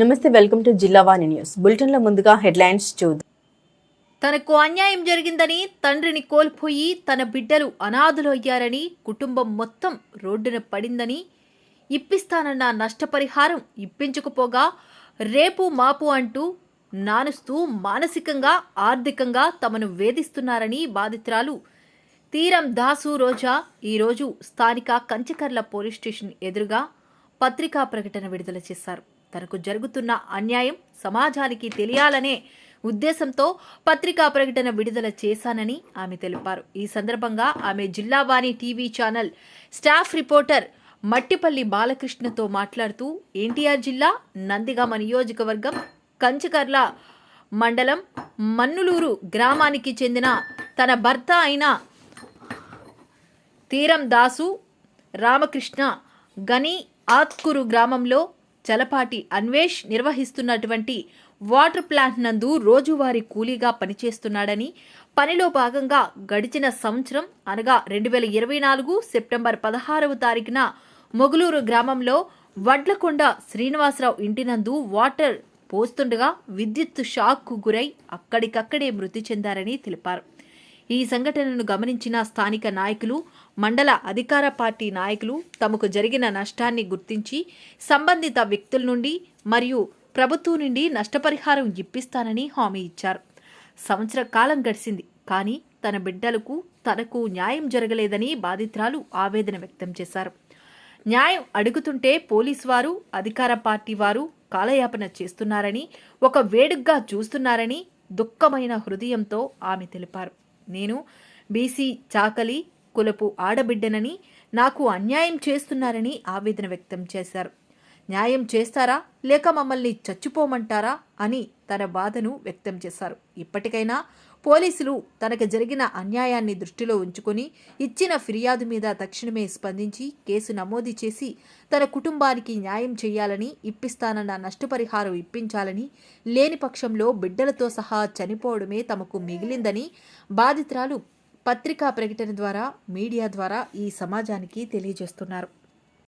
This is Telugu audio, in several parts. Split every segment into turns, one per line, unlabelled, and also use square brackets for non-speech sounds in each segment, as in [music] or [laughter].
నమస్తే వెల్కమ్ టు జిల్లావాణి న్యూస్. బులెటిన్లో ముందుగా హెడ్లైన్స్ చూద్దాం.
తనకు అన్యాయం జరిగిందని తండ్రిని కోల్పోయి తన బిడ్డలు అనాథులయ్యారని కుటుంబం మొత్తం రోడ్డున పడిందని ఇప్పిస్తానన్న నష్టపరిహారం ఇప్పించకపోగా రేపు మాపు అంటూ నానుస్తూ మానసికంగా ఆర్థికంగా తమను వేధిస్తున్నారని బాధితురాలు తీరం దాసు రోజా ఈరోజు స్థానిక కంచకర్ల పోలీస్ స్టేషన్ ఎదురుగా పత్రికా ప్రకటన విడుదల చేశారు. తనకు జరుగుతున్న అన్యాయం సమాజానికి తెలియాలనే ఉద్దేశంతో పత్రికా ప్రకటన విడుదల చేశానని ఆమె తెలిపారు. ఈ సందర్భంగా ఆమె Jillavani TV channel staff reporter Mattipalli బాలకృష్ణతో మాట్లాడుతూ ఎన్టీఆర్ జిల్లా నందిగామ నియోజకవర్గం కంచకర్ల మండలం మన్నులూరు గ్రామానికి చెందిన తన భర్త అయిన తీరం దాసు రామకృష్ణ గని ఆత్కూరు గ్రామంలో చలపాటి అన్వేష్ నిర్వహిస్తున్నటువంటి వాటర్ ప్లాంట్ నందు రోజువారీ కూలీగా పనిచేస్తున్నాడని పనిలో భాగంగా గడిచిన సంవత్సరం అనగా రెండు వేల ఇరవై నాలుగు సెప్టెంబర్ పదహారవ తారీఖున మొగులూరు గ్రామంలో వడ్లకొండ శ్రీనివాసరావు ఇంటినందు వాటర్ పోస్తుండగా విద్యుత్ షాక్కు గురై అక్కడికక్కడే మృతి చెందారని తెలిపారు. ఈ సంఘటనను గమనించిన స్థానిక నాయకులు మండల అధికార పార్టీ నాయకులు తమకు జరిగిన నష్టాన్ని గుర్తించి సంబంధిత వ్యక్తుల నుండి మరియు ప్రభుత్వం నుండి నష్టపరిహారం ఇప్పిస్తానని హామీ ఇచ్చారు. సంవత్సర కాలం గడిచింది కానీ తన బిడ్డలకు తనకు న్యాయం జరగలేదని బాధితురాలు ఆవేదన వ్యక్తం చేశారు. న్యాయం అడుగుతుంటే పోలీసు వారు అధికార పార్టీ వారు కాలయాపన చేస్తున్నారని ఒక వేడుగ్గా చూస్తున్నారని దుఃఖమైన హృదయంతో ఆమె తెలిపారు. నేను బీసీ చాకలి కులపు ఆడబిడ్డనని నాకు అన్యాయం చేస్తున్నారని ఆవేదన వ్యక్తం చేశారు. న్యాయం చేస్తారా? లేక మమ్మల్ని చచ్చిపోమంటారా? అని తన బాధను వ్యక్తం చేశారు. ఇప్పటికైనా పోలీసులు తనకు జరిగిన అన్యాయాన్ని దృష్టిలో ఉంచుకొని ఇచ్చిన ఫిర్యాదు మీద తక్షణమే స్పందించి కేసు నమోదు చేసి తన కుటుంబానికి న్యాయం చేయాలని ఇప్పిస్తానన్న నష్టపరిహారం ఇప్పించాలని లేని పక్షంలో బిడ్డలతో సహా చనిపోవడమే తమకు మిగిలిందని బాధితురాలు పత్రికా ప్రకటన ద్వారా మీడియా ద్వారా ఈ సమాజానికి తెలియజేస్తున్నారు.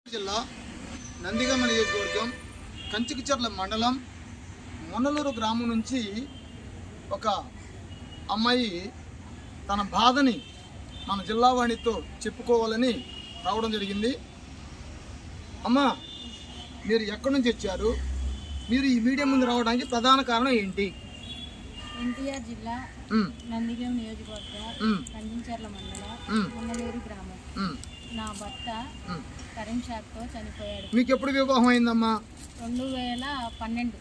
జిల్లా నందిగమ నియోజకవర్గం కంచికిచర్ల మండలం మొన్నలూరు గ్రామం నుంచి ఒక అమ్మాయి తన బాధని మన జిల్లా వాణితో చెప్పుకోవాలని రావడం జరిగింది. అమ్మ మీరు ఎక్కడి నుంచి వచ్చారు? మీరు ఈ మీడియా ముందు రావడానికి ప్రధాన కారణం ఏంటి?
ఎన్టీఆర్ జిల్లా నందిగం నియోజకవర్గం కందించర్ల మండలం మున్నలూరు గ్రామం. నా భర్త
ఉమ్.
కరెంట్ షాక్తో చనిపోయాడు.
మీకు ఎప్పుడు వివాహం అయిందమ్మా?
రెండు వేల పన్నెండు.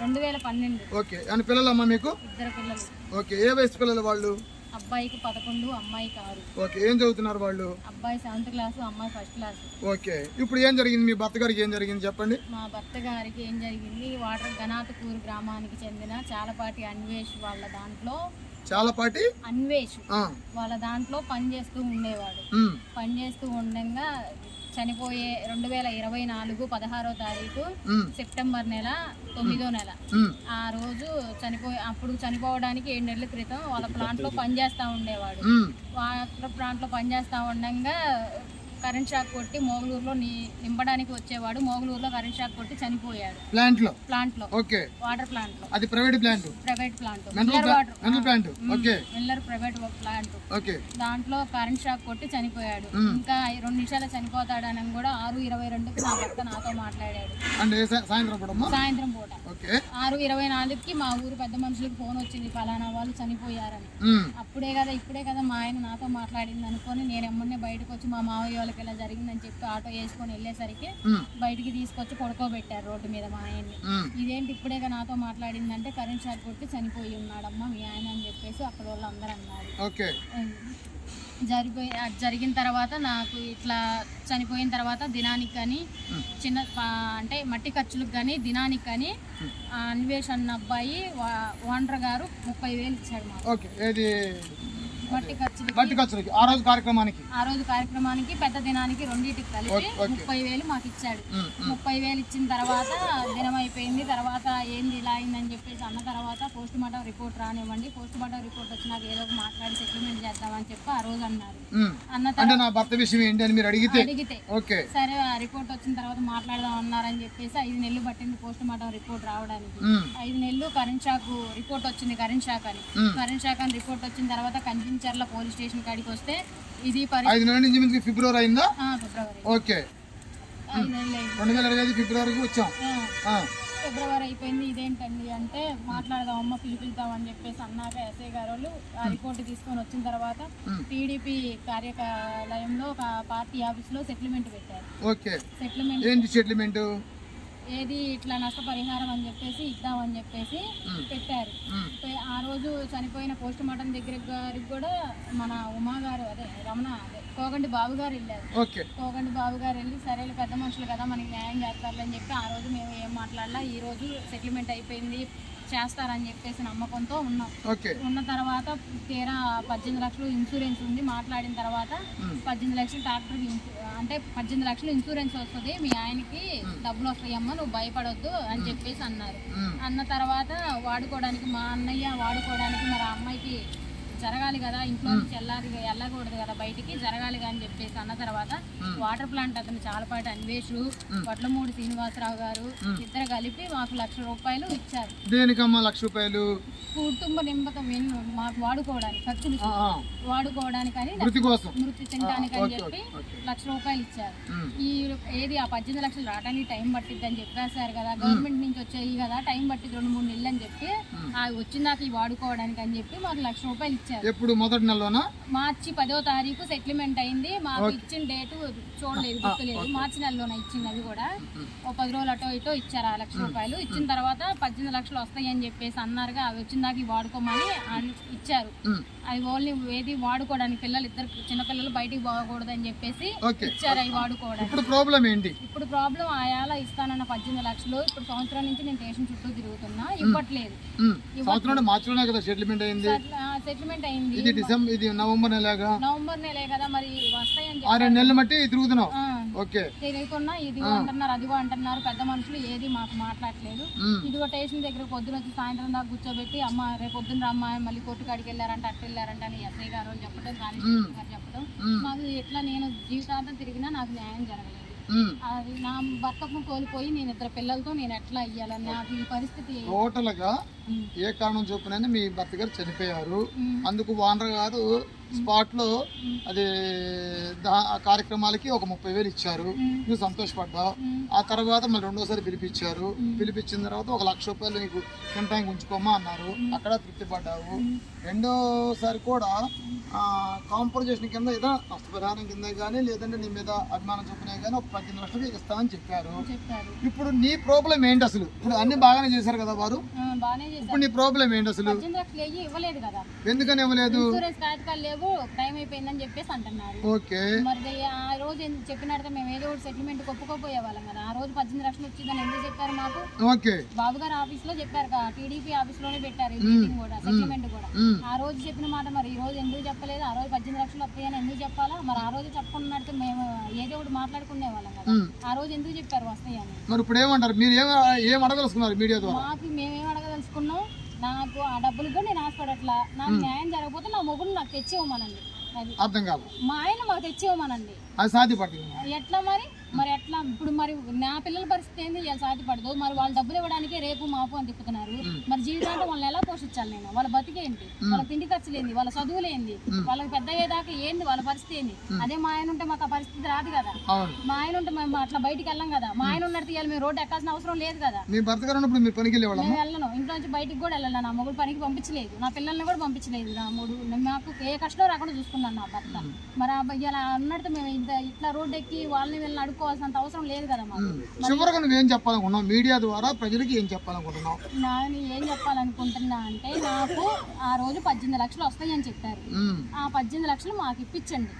రెండు వేల పన్నెండు.
ఓకే. అని పిల్లలమ్మా మీకు?
ఇద్దరు పిల్లలు.
ఓకే. ఏ వయసు పిల్లలు వాళ్ళు?
అబ్బాయికి పదకొండు అమ్మాయికి ఆరు.
ఓకే ఏం చదువుతున్నారు వాళ్ళు?
అబ్బాయి సెవెంత్ క్లాసు అమ్మాయి ఫస్ట్ క్లాసు.
ఓకే ఇప్పుడు ఏం జరిగింది? మీ భర్త గారికి ఏం జరిగింది? చెప్పండి.
మా భర్త గారికి ఏం జరిగింది? వాటర్ గనాథకూరు గ్రామానికి చెందిన చాలపాటి అన్వేష్ వాళ్ళ దాంట్లో
చాలా పాటి
అన్వేష్ వాళ్ళ దాంట్లో పనిచేస్తూ ఉండేవాడు.
ఉమ్,
పనిచేస్తూ ఉండగా చనిపోయే రెండు వేల ఇరవై నాలుగు పదహారో తారీఖు సెప్టెంబర్ నెల తొమ్మిదో నెల. ఆ రోజు చనిపోయి అప్పుడు చనిపోవడానికి ఏడు నెలల క్రితం వాళ్ళ ప్లాంట్లో [laughs] పనిచేస్తూ ఉండేవాడు. వాళ్ళ ప్లాంట్లో పనిచేస్తూ ఉండగా కరెంట్ షాక్ కొట్టి మోగలూరులో నింపడానికి వచ్చేవాడు. మోగలూరులో కరెంట్ షాక్ కొట్టి చనిపోయాడు.
ప్లాంట్లో
ప్లాంట్లో.
ఓకే.
వాటర్ ప్లాంట్లో.
అది private plant?
Private plant. Miller water.
Plant. Okay.
Miller private plant.
Okay.
దాంట్లో కరెంట్ షాక్ కొట్టి చనిపోయాడు. ఇంకా ఈ రెండు నిమిషాలు చనిపోతాడని కూడా ఆరు ఇరవై రెండుకి నా భర్త నాతో మాట్లాడాడు.
సాయంత్రం
సాయంత్రం పూట. ఆరు ఇరవై నాలుగుకి మా ఊరు పెద్ద మనుషులకు ఫోన్ వచ్చింది ఫలానా వాళ్ళు చనిపోయారని. అప్పుడే కదా ఇప్పుడే కదా మా ఆయన నాతో మాట్లాడింది అనుకొని నేను ఎమ్మన్నే బయటకు వచ్చి మా మావయ్య వాళ్ళకి ఇలా జరిగిందని చెప్పి ఆటో వేసుకొని వెళ్ళేసరికి బయటికి తీసుకొచ్చి పడుకోబెట్టారు రోడ్డు మీద మా ఆయన్ని. ఇదేంటి ఇప్పుడేగా నాతో మాట్లాడిందంటే కరెంట్ షాక్ కొట్టి చనిపోయి ఉన్నాడమ్మా మీ ఆయన అని చెప్పేసి అక్కడ వాళ్ళు అందరూ అన్నారు జరిపోయి జరిగిన తర్వాత నాకు ఇట్లా చనిపోయిన తర్వాత దినానికి కానీ చిన్న అంటే మట్టి ఖర్చులకు కానీ దినానికి కానీ అన్వేష్ అన్న అబ్బాయి ఓనర్ గారు ముప్పై వేలు ఇచ్చాడు మాకు. మట్టి ఖర్చులకి
మట్టి ఖర్చులకి ఆ రోజు కార్యక్రమానికి?
ఆ రోజు కార్యక్రమానికి పెద్ద దినానికి రెండింటికి కలిపి. ముప్పై వేలు మాకు ఇచ్చాడు. ముప్పై వేలు ఇచ్చిన తర్వాత దినం తర్వాత ఏంది ఇలా అయిందని చెప్పేసి అన్న తర్వాత పోస్ట్ మార్టం రిపోర్ట్ రానివ్వండి. పోస్ట్ మార్టం రిపోర్ట్ వచ్చినాక ఏదో ఒక మాట్లాడి సెటిల్మెంట్ చేద్దామని చెప్పి ఆ రోజు అన్నారు. అన్న
అంటే
తర్వాత
నా భర్త విషయం ఏంటి అని మీరు అడిగితే?
అడిగితే
ఓకే.
సరే ఆ రిపోర్ట్ వచ్చిన తర్వాత మాట్లాడదాం అన్నారని చెప్పేసి ఐదు నెలలు పట్టింది పోస్ట్ మార్టం రిపోర్ట్ రావడానికి. ఐదు నెలలు కరెంట్ షాక్ రిపోర్ట్ వచ్చింది కరెంట్ షాక్ అని. కరెంట్ షాక్ అని రిపోర్ట్ వచ్చిన తర్వాత కంచించర్ల పోలీస్ స్టేషన్ కాడికి వస్తే ఇది
ఐదు నెలల నుంచి మీకు ఫిబ్రవరి అయిందా?
ఫిబ్రవరి.
ఓకే. రెండు వేల ఇరవై ఐదు ఫిబ్రవరికి వచ్చాం.
ఫిబ్రవరి అయిపోయింది ఇదేంటండి అంటే మాట్లాడదాం అమ్మ పిలిపిద్దాం అని చెప్పేసి అన్నాక ఎస్ఐ గారు ఆ రిపోర్ట్ తీసుకొని వచ్చిన తర్వాత టీడీపీ కార్యాలయంలో ఒక పార్టీ ఆఫీస్లో సెటిల్మెంట్ పెట్టారు.
ఓకే.
సెటిల్మెంట్
సెటిల్మెంట్
ఏది ఇట్లా నష్టపరిహారం అని చెప్పేసి ఇద్దామని చెప్పేసి పెట్టారు. ఆ రోజు చనిపోయిన పోస్ట్ మార్టం దగ్గర గారికి కూడా మన ఉమా గారు అదే రమణ అదే కోగంటి బాబు గారు వెళ్ళారు. కోగంటి బాబు గారు వెళ్ళి సరేలే పెద్ద మనుషులు కదా మనకి న్యాయం చేస్తారులే అని చెప్పి ఆ రోజు మేము ఏం మాట్లాడలా ఈ రోజు సెటిల్మెంట్ అయిపోయింది. చేస్తారని చెప్పేసి నమ్మకంతో ఉన్నాం. ఉన్న తర్వాత తీరా పద్దెనిమిది లక్షలు ఇన్సూరెన్స్ ఉంది. మాట్లాడిన తర్వాత పద్దెనిమిది లక్షలు ట్రాక్టర్ అంటే పద్దెనిమిది లక్షలు ఇన్సూరెన్స్ వస్తుంది. మీ ఆయనకి డబ్బులు వస్తాయమ్మా నువ్వు భయపడొద్దు అని చెప్పేసి అన్నారు. అన్న తర్వాత వాడుకోవడానికి మా అన్నయ్య వాడుకోవడానికి మరి అమ్మాయికి జరగాలి కదా ఇంట్లో నుంచి వెళ్ళాలి వెళ్ళకూడదు కదా బయటికి జరగాలి అని చెప్పేసి అన్న తర్వాత వాటర్ ప్లాంట్ అతను చాలపాటి అన్వేషు వడ్లమూడి శ్రీనివాసరావు గారు ఇద్దరు కలిపి మాకు లక్ష రూపాయలు ఇచ్చారు.
దేనికమ్మా లక్ష రూపాయలు?
కుటుంబ నింబకం ఎన్నో మాకు వాడుకోవడానికి ఖర్చులు వాడుకోవడానికి అని
మృతి కోసం.
మృతి చెందడానికి అని చెప్పి. లక్ష రూపాయలు ఇచ్చారు. ఈ ఏది ఆ పద్దెనిమిది లక్షలు రావడానికి టైం పట్టిద్ది అని చెప్పేశారు కదా. గవర్నమెంట్ నుంచి వచ్చాయి కదా టైం పట్టింది రెండు మూడు నెలలు అని చెప్పి ఆ వచ్చిందాక ఈ వాడుకోవడానికి అని చెప్పి మాకు లక్ష రూపాయలు ఇచ్చారు.
ఎప్పుడు? మొదటి నెలలోనా?
మార్చి పదో తారీఖు సెటిల్మెంట్ అయింది. మాకు ఇచ్చిన డేటు చూడలేదు గుర్తులేదు. మార్చి నెలలోనే ఇచ్చింది అది కూడా ఓ పది రోజులు అటో ఇటో ఇచ్చారు ఆ లక్ష రూపాయలు. ఇచ్చిన తర్వాత పద్దెనిమిది లక్షలు వస్తాయి అని చెప్పేసి అన్నారుగా అవి వచ్చిన దాకా వాడుకోమని ఇచ్చారు. అవి ఓన్లీ ఏది వాడుకోవడానికి పిల్లలు ఇద్దరు చిన్నపిల్లలు బయటికి పోకూడదు అని చెప్పేసి ఇచ్చారు అవి వాడుకోవడానికి.
ఇప్పుడు ప్రాబ్లం ఏంటి?
ఇప్పుడు ప్రాబ్లం ఆయాల ఇస్తానన్న పద్దెనిమిది లక్షలు ఇప్పుడు సంవత్సరం నుంచి నేను స్టేషన్ చుట్టూ తిరుగుతున్నా ఇవ్వట్లేదు.
సెటిల్మెంట్ అయింది.
సెటిల్మెంట్ అయింది.
ఇది డిసెంబర్ ఇది నవంబర్ నెలగా
నవంబర్ నెలే కదా మరి వస్తాయని
ఆ
చెప్పి
రెండు నెలలు బట్టి తిరుగుతున్నావు.
తెలియకుండా ఇదిగో అంటున్నారు అదిగో అంటున్నారు పెద్ద మనుషులు ఏది మాకు మాట్లాడలేదు. ఇదిగో స్టేషన్ దగ్గర పొద్దున వచ్చి సాయంత్రం దాకా కూర్చోబెట్టి అమ్మ రేపు పొద్దున రమ్మ మళ్ళీ కోర్టు కాడికి వెళ్ళారంట అట్టు వెళ్ళారంట అని ఎస్ఐ గారు చెప్పడం గారు చెప్పడం. మాకు ఎట్లా నేను జీవితాంతం తిరిగినా నాకు న్యాయం జరగలేదు. అది నా భర్తకు కోల్పోయి నేను ఇద్దరు పిల్లలతో నేను ఎట్లా అయ్యాలని నాకు ఈ పరిస్థితి టోటల్గా.
ఏ కారణం చొప్పున మీ భర్త గారు చనిపోయారు. అందుకు వానర్ గారు స్పాట్లో అది కార్యక్రమాలకి ఒక ముప్పై వేలు ఇచ్చారు. నువ్వు సంతోషపడ్డావు. ఆ తర్వాత మళ్ళీ రెండోసారి పిలిపించారు. పిలిపించిన తర్వాత ఒక లక్ష రూపాయలు నీకు తినటానికి ఉంచుకోమా అన్నారు. అక్కడ తృప్తి పడ్డావు. రెండోసారి కూడా కాంపన్సేషన్ కింద ఏదో నష్టపరిహారం కింద కానీ లేదంటే నీ మీద అభిమానం చొప్పునే కానీ ఒక పద్దెనిమిది లక్షలు ఇస్తామని చెప్పారు. ఇప్పుడు నీ ప్రాబ్లం ఏంటి అసలు? ఇప్పుడు అన్ని బాగానే చేశారు కదా వారు? ఇప్పుడు నీ ప్రాబ్లం ఏంటి అసలు? ఎందుకని ఇవ్వలేదు?
లేవు టైం అయిపోయిందని చెప్పేసి అంటున్నారు.
ఓకే.
మరి ఆ రోజు చెప్పినట్టు మేము ఏదో ఒకటి సెటిల్మెంట్ ఒప్పుకోపోయే వాళ్ళం కదా. ఆ రోజు పద్దెనిమిది లక్షలు వచ్చిందని ఎందుకు చెప్పారు మాకు?
ఓకే.
బాబు గారు ఆఫీస్లో చెప్పారు కదా టీడీపీ ఆఫీస్లోనే పెట్టారు మీటింగ్ కూడా సెటిల్మెంట్ కూడా. ఆ రోజు చెప్పిన మాట మరి ఈ రోజు ఎందుకు చెప్పలేదు? ఆ రోజు పద్దెనిమిది లక్షలు వస్తాయని ఎందుకు చెప్పాలా? మరి ఆ రోజు చెప్పకుండా మేము ఏదో ఒకటి మాట్లాడుకునే వాళ్ళం కదా. ఆ రోజు ఎందుకు చెప్పారు వస్తాయని?
మరి ఇప్పుడు ఏమంటారు? మీరు ఏం ఏం అడగలుసుకున్నారు మీడియా ద్వారా?
మాకు మేమేం అడగదలుచుకున్నాం? నాకు ఆ డబ్బులు కూడా నేను ఆశపడట్లా. నాకు న్యాయం జరగకపోతే నా మొగుడు నాకు తెచ్చి ఇవ్వమనండి
అర్థం కాదు.
మా ఆయన మాకు తెచ్చి ఇవ్వమనండి ఎట్లా మరి? మరి ఎట్లా? ఇప్పుడు మరి నా పిల్లల పరిస్థితి ఏంది? ఇలా సాధ్యపడదు మరి వాళ్ళు డబ్బులు ఇవ్వడానికి రేపు మాపు అని తిప్పుతున్నారు. మరి జీవితాంతం వాళ్ళని ఎలా పోషించాలి నేను? వాళ్ళ బతికేంటి వాళ్ళ తిండి ఖర్చులేంది వాళ్ళ చదువులేంది వాళ్ళకి పెద్ద అయ్యేదాకా ఏంది? వాళ్ళ పరిస్థితి ఏంది? అదే మా ఆయన ఉంటే మాకు ఆ పరిస్థితి రాదు కదా. మా ఆయన ఉంటే మేము అట్లా బయటికి వెళ్ళాం కదా. మా ఆయన ఉన్నట్టు ఇవాళ మేము రోడ్డు ఎక్కాల్సిన అవసరం లేదు కదా.
మీ భర్త గారు ఉన్నప్పుడు మీరు పనికి వెళ్ళేవాళ్ళం
నేను వెళ్ళను. ఇంట్లో నుంచి బయటికి కూడా వెళ్ళాను నా మొగుడు పనికి పంపించలేదు. నా పిల్లల్ని కూడా పంపించలేదు నా మూడు మాకు ఏ కష్టం రాకుండా చూసుకున్నాను నా భర్త. మరి ఇలా అన్నట్టు మేము ఇంత ఇట్లా రోడ్డు ఎక్కి వాళ్ళని వీళ్ళని అడుక్కోవాలి చేసుకోవాల్సినంత అవసరం లేదు కదా మాకు.
చివరిగా నువ్వేం చెప్పాలనుకున్నావు? మీడియా ద్వారా ప్రజలకి ఏం చెప్పాలనుకుంటున్నావు?
నేను ఏం చెప్పాలనుకుంటున్నా అంటే నాకు ఆ రోజు పద్దెనిమిది లక్షలు వస్తాయని చెప్పారు. ఆ పద్దెనిమిది లక్షలు మాకు ఇప్పించండి.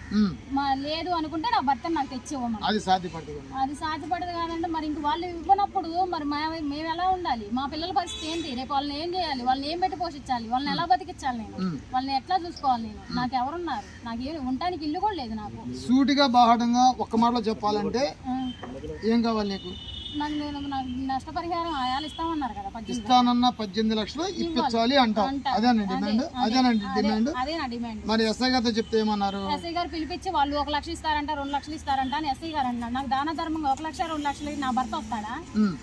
మా లేదు అనుకుంటే నా భర్త నాకు తెచ్చి ఇవ్వమని
అది సాధ్యపడుతుంది
అది సాధ్యపడదు కాదంటే మరి ఇంక వాళ్ళు ఇవ్వనప్పుడు మరి మేము ఎలా ఉండాలి? మా పిల్లల పరిస్థితి ఏంటి? రేపు వాళ్ళని ఏం చేయాలి? వాళ్ళని ఏం పెట్టి పోషించాలి? వాళ్ళని ఎలా బతికించాలి నేను? వాళ్ళని ఎట్లా చూసుకోవాలి నేను? నాకు ఎవరున్నారు? నాకు ఏం ఉండటానికి ఇల్లు కూడా లేదు నాకు.
సూటిగా బాహటంగా ఒక్క మాటలో చెప్పాలంటే ఏం కావాలి నీకు?
నష్టపరిహారం ఆయాలు ఇస్తామన్నారు కదా
ఇస్తానన్న పద్దెనిమిది లక్షలు ఇప్పించాలి అంటావు అదేనండి డిమాండ్ అదేనండి మరి ఎస్ఐ గారితో చెప్తే ఏమన్నారు?
ఎస్ఐ గారు పిలిపించి వాళ్ళు ఒక లక్ష ఇస్తారంట రెండు లక్షలు ఇస్తారంట అని ఎస్ఐ గారు అన్నాడు నాకు దాన ధర్మంగా ఒక లక్ష రెండు లక్షలు నా భర్త వస్తాడా.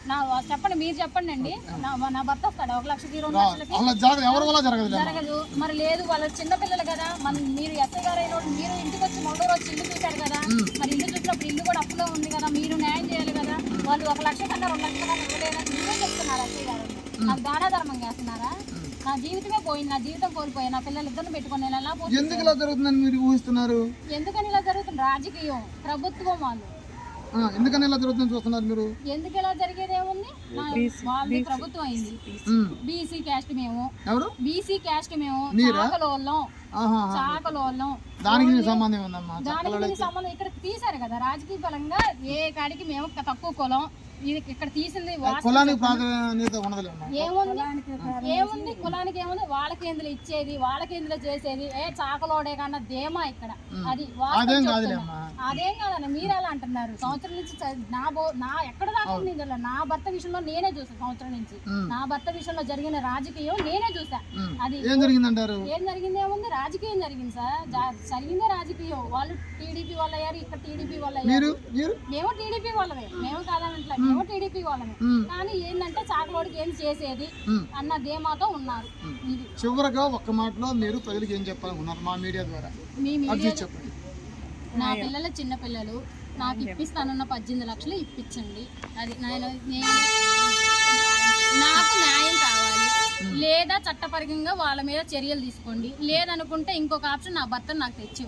నా చెప్పండి మీరు చెప్పండి అండి. నా భర్త వస్తాడా? ఒక లక్షకి రెండు లక్షలకి?
జరగదు ఎవరి వల్ల జరగదు
జరగదు. మరి లేదు వాళ్ళ చిన్న పిల్లలు కదా. మన మీరు ఎస్ఐ గారు అయిన మీరు ఇంటికి వచ్చి మొదలు వచ్చి ఇల్లు చూశారు కదా. మరి ఇల్లు చూసినప్పుడు ఇల్లు కూడా అప్పులో ఉంది కదా మీరు న్యాయం చేయాలి కదా వాళ్ళు ఒక లక్ష కన్నా రెండు లక్షల కన్నా ఇవ్వలేదని మీరే చెప్తున్నారు ఎస్ఐ గారు నాకు దాన ధర్మం చేస్తున్నారా? నా జీవితమే పోయింది నా జీవితం కోల్పోయా నా పిల్లలు ఇద్దరు పెట్టుకొని నేను ఎలా పోషించాలి?
ఎందుకు ఇలా జరుగుతుందని మీరు ఊహిస్తున్నారు?
ఎందుకని ఇలా జరుగుతుంది? రాజకీయం ప్రభుత్వం వాళ్ళు.
ఎందుకని ఇలా జరుగుతుందని చూస్తున్నారు మీరు?
ఎందుకు ఇలా జరిగేది ఏముంది? వాళ్ళది ప్రభుత్వం అయింది. బీసీ క్యాస్ట్ మేము.
ఎవరు?
బీసీ క్యాస్ట్ మేము? చాకలోళ్ళం. చాకలోళ్ళం.
దానికి నీకు సంబంధం ఉందమ్మా
దానికి సంబంధం. ఇక్కడ తీశారు కదా రాజకీయ పరంగా ఏ కాడికి మేము తక్కువ కులం. ఇది ఇక్కడ తీసింది
కులానికి ప్రాధాన్యత
ఏముంది? ఏముంది? కులానికి ఏముంది? వాళ్ళకి ఎందులో ఇచ్చేది? వాళ్ళకి ఎందులో చేసేది? ఏ చాకలోడే కన్నా ధేమా ఇక్కడ? అది
అదేం
కాదండి మీరు ఎలా అంటున్నారు? సంవత్సరం నుంచి నా బో నా ఎక్కడ దాకా నా భర్త విషయంలో నేనే చూసా సంవత్సరం నుంచి. నా భర్త విషయంలో జరిగిన రాజకీయం నేనే చూసా. అది
ఏం జరిగిందంటారు?
ఏం జరిగింది ఏముంది? రాజకీయం జరిగింది సార్. జరిగిందే రాజకీయం. వాళ్ళు టీడీపీ వాళ్ళు అయ్యారు ఇక్కడ టీడీపీ వాళ్ళు అయ్యారు.
మీరు? మీరు?
మేము టీడీపీ వాళ్ళమే. మేము కాదనట్లే. మేము టీడీపీ వాళ్ళమే. కానీ ఏంటంటే చాకలోడికి ఏం చేసేది. అన్న ధీమాతో ఉన్నారు ఇది.
చివరగా ఒక్క మాటలో మీరు ప్రజలకు ఏం చెప్పాలనుకున్నారు మా మీడియా ద్వారా?
మీ
అది
మీడియా
చెప్పండి.
నా పిల్లల చిన్న పిల్లలు నాకు ఇప్పిస్తానన్న పద్దెనిమిది లక్షలు ఇప్పించండి. అది నేను నాకు న్యాయం కావాలి. లేదా చట్టపరంగా వాళ్ళ మీద చర్యలు తీసుకోండి. లేదనుకుంటే ఇంకొక ఆప్షన్ నా భర్త నాకు తెచ్చి